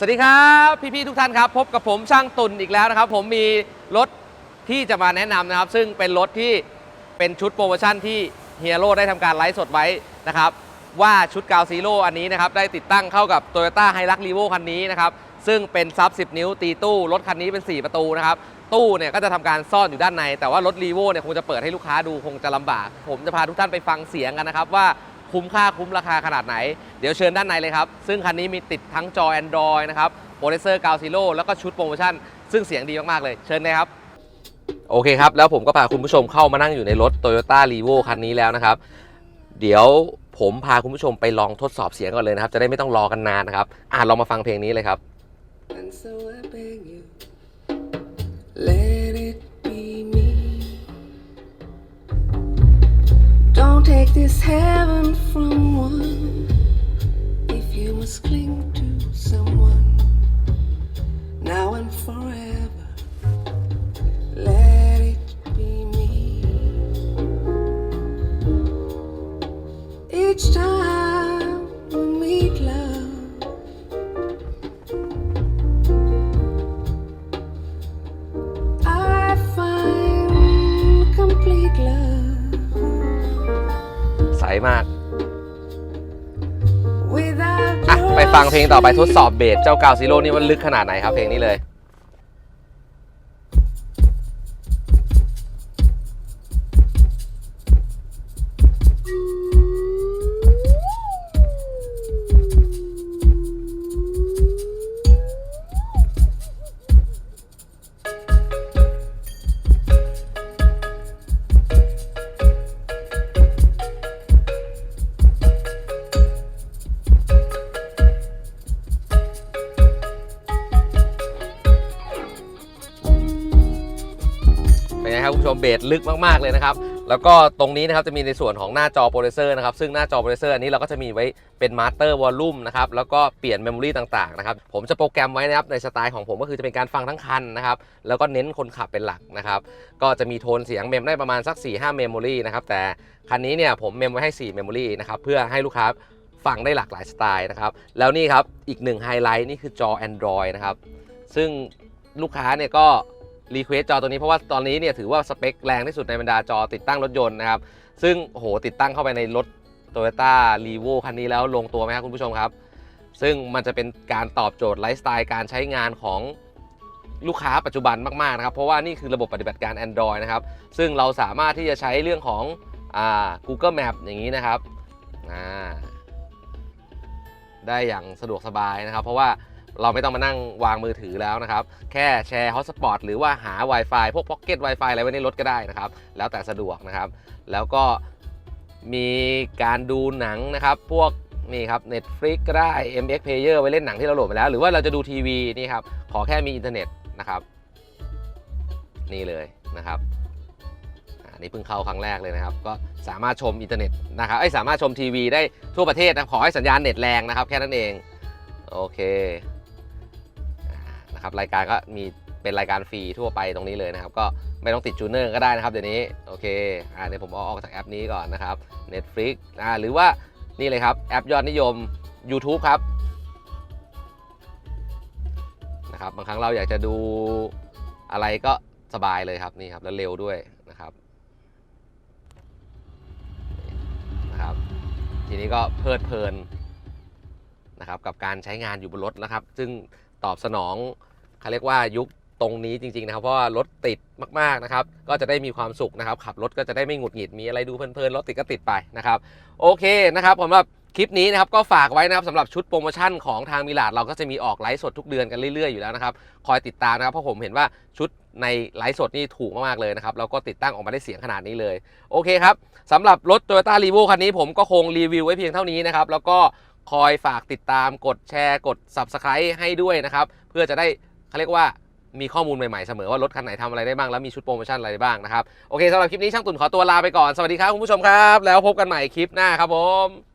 สวัสดีครับพี่ๆทุกท่านครับพบกับผมช่างตุนอีกแล้วนะครับ ผมมีรถที่จะมาแนะนำนะครับ ซึ่งเป็นรถที่เป็นชุดโปรโมชั่นที่เฮียโร่ได้ทำการไลฟ์สดไว้นะครับว่าชุดกาวซีโร่อันนี้นะครับได้ติดตั้งเข้ากับ Toyota h i l u x r e v o คันนี้นะครับซึ่งเป็นซับ 10 นิ้วตีตู้ รถคันนี้เป็น 4 ประตูนะครับตู้เนี่ยก็จะทำการซ่อนอยู่ด้านใน แต่ว่ารถรีโวเนี่ยคงจะเปิดให้ลูกค้าดูคงจะลำบาก ผมจะพาทุกท่านไปฟังเสียงกันนะครับว่า คุ้มค่าคุ้มราคาขนาดไหน เดี๋ยวเชิญด้านในเลยครับ ซึ่งคันนี้มีติดทั้งจอ Android นะครับโปรเซสเซอร์กาวซีโร่แล้วก็ชุดโปรโมชั่น ซึ่งเสียงดีมาก ๆ เลย เชิญเลยครับโอเคครับ แล้วผมก็พาคุณผู้ชมเข้ามานั่งอยู่ในรถ Toyota r e v o คันนี้แล้วนะครับ เดี๋ยวผมพาคุณผู้ชมไปลองทดสอบเสียงก่อนเลยนะครับ จะได้ไม่ต้องรอกันนานนะครับ อ่าลองมาฟังเพลงนี้เลยครับ And so I beg you, let take this heaven from one if you must cling to someone now and forever. Let it be me. Each time มาก without อะ your ไปฟังเพลงต่อไปทดสอบเบสเจ้ากาวซีโร่นี่ว่าลึกขนาดไหนครับเพลงนี้เลย เป็นไงครับคุณผู้ชมเบสลึกมากๆเลยนะครับแล้วก็ตรงนี้นะครับจะมีในส่วนของหน้าจอโปรดิเซอร์นะครับซึ่งหน้าจอโปรดิเซอร์อันนี้เราก็จะมีไว้เป็นมาสเตอร์วอลลุ่มนะครับแล้วก็เปลี่ยนเมมโมรีต่างๆนะครับผมจะโปรแกรมไว้นะครับในสไตล์ของผมก็คือจะเป็นการฟังทั้งคันนะครับแล้วก็เน้นคนขับเป็นหลักนะครับก็จะมีโทนเสียงเมมได้ประมาณสัก 4-5เมมโมรีนะครับแต่คันนี้เนี่ยผมเมมไว้ให้ 4 เมมโมรีนะครับเพื่อให้ลูกค้าฟังได้หลากหลายสไตล์นะครับแล้วนี่ครับอีกหนึ่งไฮไลท์นี่คือจอ Android นะครับซึ่งลูกค้าเนี่ยก็ รีเควสจอตัวนี้เพราะว่าตอนนี้เนี่ยถือว่าสเปคแรงที่สุดในบรรดาจอติดตั้งรถยนต์นะครับ ซึ่งโหติดตั้งเข้าไปในรถ Toyota r e v o คันนี้แล้วลงตัวไหมครับคุณผู้ชมครับ ซึ่งมันจะเป็นการตอบโจทย์ไลฟ์สไตล์การใช้งานของลูกค้าปัจจุบันมาก ๆ นะครับ เพราะว่านี่คือระบบปฏิบัติการ Android นะครับ ซึ่งเราสามารถที่จะใช้เรื่องของอ่า Google Map อย่างนี้นะครับอ่าได้อย่างสะดวกสบายนะครับ เพราะว่า เราไม่ต้องมานั่งวางมือถือแล้วนะครับ แค่แชร์ฮอตสปอตหรือว่าหา Wi-Fi พวก Pocket Wi-Fi อะไรไว้ในรถก็ได้นะครับ แล้วแต่สะดวกนะครับ แล้วก็มีการดูหนังนะครับ พวกนี่ครับ Netflix ก็ได้ MX Player ไว้เล่นหนังที่เราโหลดไปแล้ว หรือว่าเราจะดูทีวีนี่ครับ ขอแค่มีอินเทอร์เน็ตนะครับ นี่เลยนะครับอันนี้เพิ่งเข้าครั้งแรกเลยนะครับ ก็สามารถชมอินเทอร์เน็ตนะครับไอ้สามารถชมทีวีได้ทั่วประเทศนะขอให้สัญญาณเน็ตแรงนะครับ แค่นั้นเอง โอเค นะครับรายการก็มีเป็นรายการฟรีทั่วไปตรงนี้เลยนะครับ ก็ไม่ต้องติดจูเนอร์ก็ได้นะครับเดี๋ยวนี้โอเคอ่าเดี๋ยวผมเอาออกจากแอปนี้ก่อนนะครับ Netflix อ่าหรือว่านี่เลยครับแอปยอดนิยม YouTube ครับนะครับบางครั้งเราอยากจะดูอะไรก็สบายเลยครับนี่ครับแล้วเร็วด้วยนะครับนะครับ ทีนี้ก็เพลิดเพลินนะครับกับการใช้งานอยู่บนรถนะครับ ซึ่งตอบสนอง เขาเรียกว่ายุคตรงนี้จริงๆนะครับ เพราะว่ารถติดมากๆนะครับ ก็จะได้มีความสุขนะครับ ขับรถก็จะได้ไม่หงุดหงิด มีอะไรดูเพลินๆ รถติดก็ติดไปนะครับ โอเคนะครับสำหรับคลิปนี้นะครับก็ฝากไว้นะครับสำหรับชุดโปรโมชั่นของทางมิลาดเราก็จะมีออกไลฟ์สดทุกเดือนกันเรื่อยๆอยู่แล้วนะครับ คอยติดตามนะครับเพราะผมเห็นว่าชุดในไลฟ์สดนี่ถูกมากๆเลยนะครับแล้วก็ติดตั้งออกมาได้เสียงขนาดนี้เลย โอเคครับสำหรับรถ Toyota r e v o คันนี้ผมก็คงรีวิวไว้เพียงเท่านี้นะครับแล้วก็คอยฝากติดตามกดแชร์กด Subscribe ให้ด้วยนะครับเพื่อจะได้ เขาเรียกว่ามีข้อมูลใหม่ๆเสมอว่ารถคันไหนทำอะไรได้บ้างแล้วมีชุดโปรโมชั่นอะไรบ้างนะครับโอเคสำหรับคลิปนี้ช่างตุ่นขอตัวลาไปก่อนสวัสดีครับคุณผู้ชมครับ แล้วพบกันใหม่คลิปหน้าครับผม